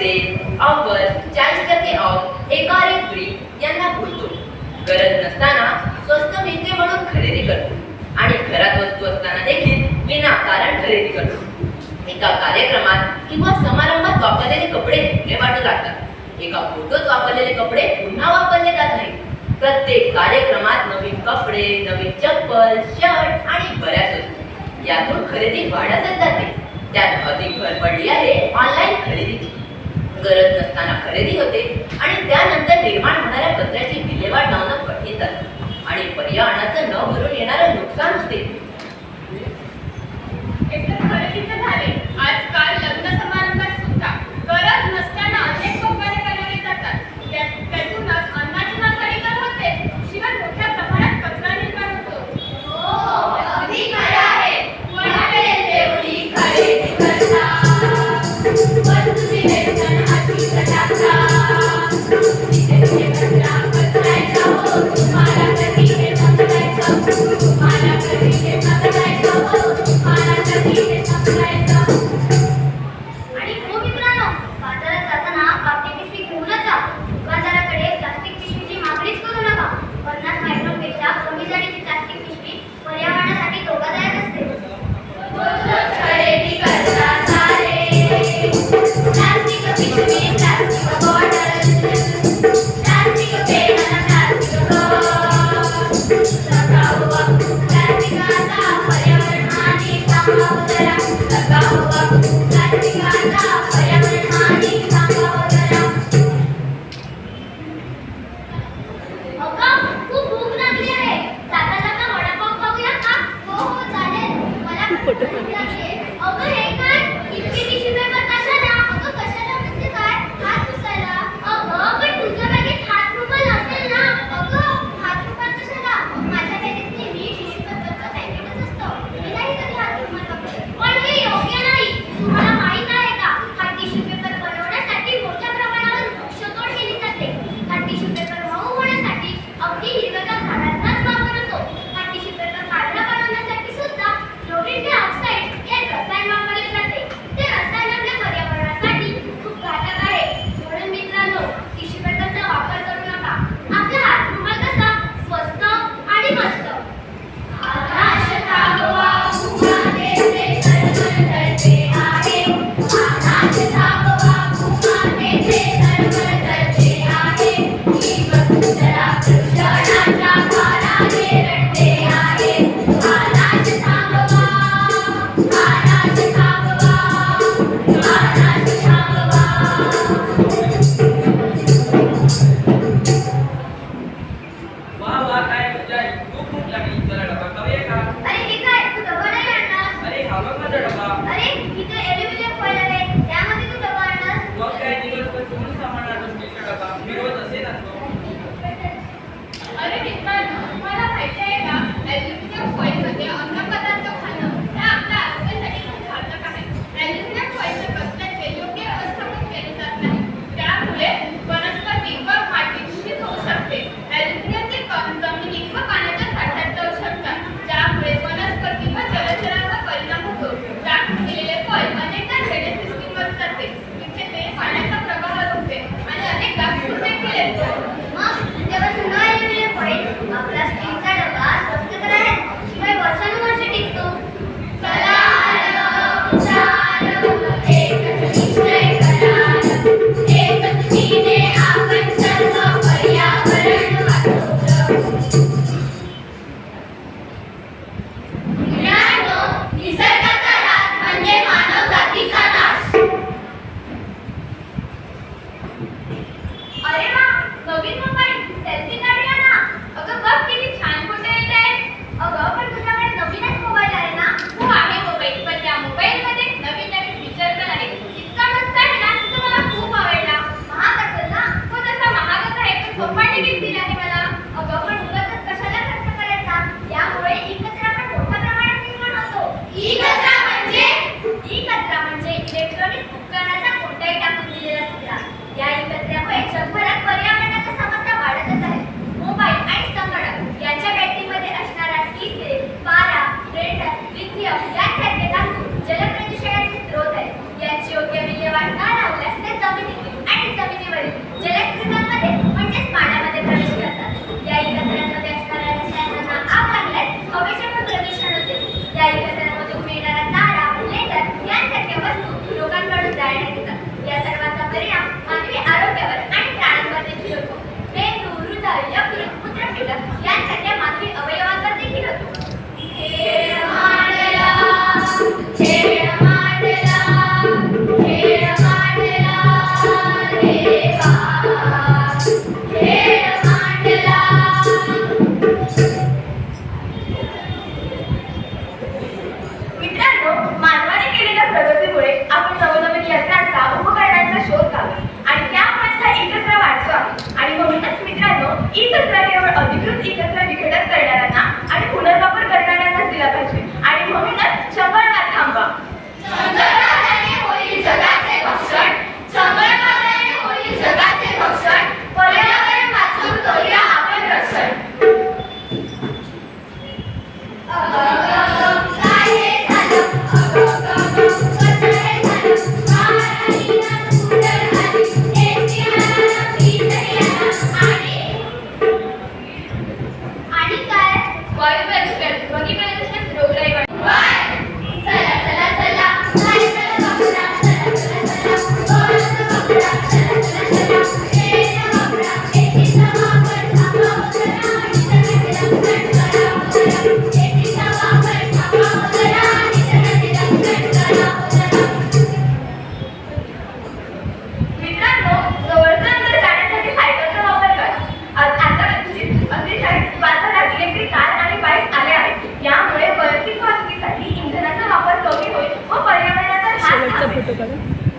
पैसे ऑफर चाळीस टक्के ऑफ एका फ्री यांना बोलतो गरज नसताना स्वस्त मिळते म्हणून खरेदी करतो. आणि घरात वस्तू असताना देखील विना कारण खरेदी करतो. एका कार्यक्रमात किंवा समारंभात वापरलेले कपडे जुने वाटू लागतात. एका फोटोत वापरलेले कपडे पुन्हा वापरले जात नाही प्रत्येक कार्यक्रमात नवीन कपडे नवीन चप्पल शर्ट आणि बऱ्याच वस्तू. यातून खरेदी वाढतच जाते. त्यात अधिक भर पडली आहे ऑनलाईन खरेदीची. गरज नसताना खरेदी होते आणि त्यानंतर निर्माण होणाऱ्या कचऱ्याची विल्हेवाट लावणं कठीण जाते आणि पर्यावरणाचं न भरून येणारं नुकसान होते. आजकाल होतं का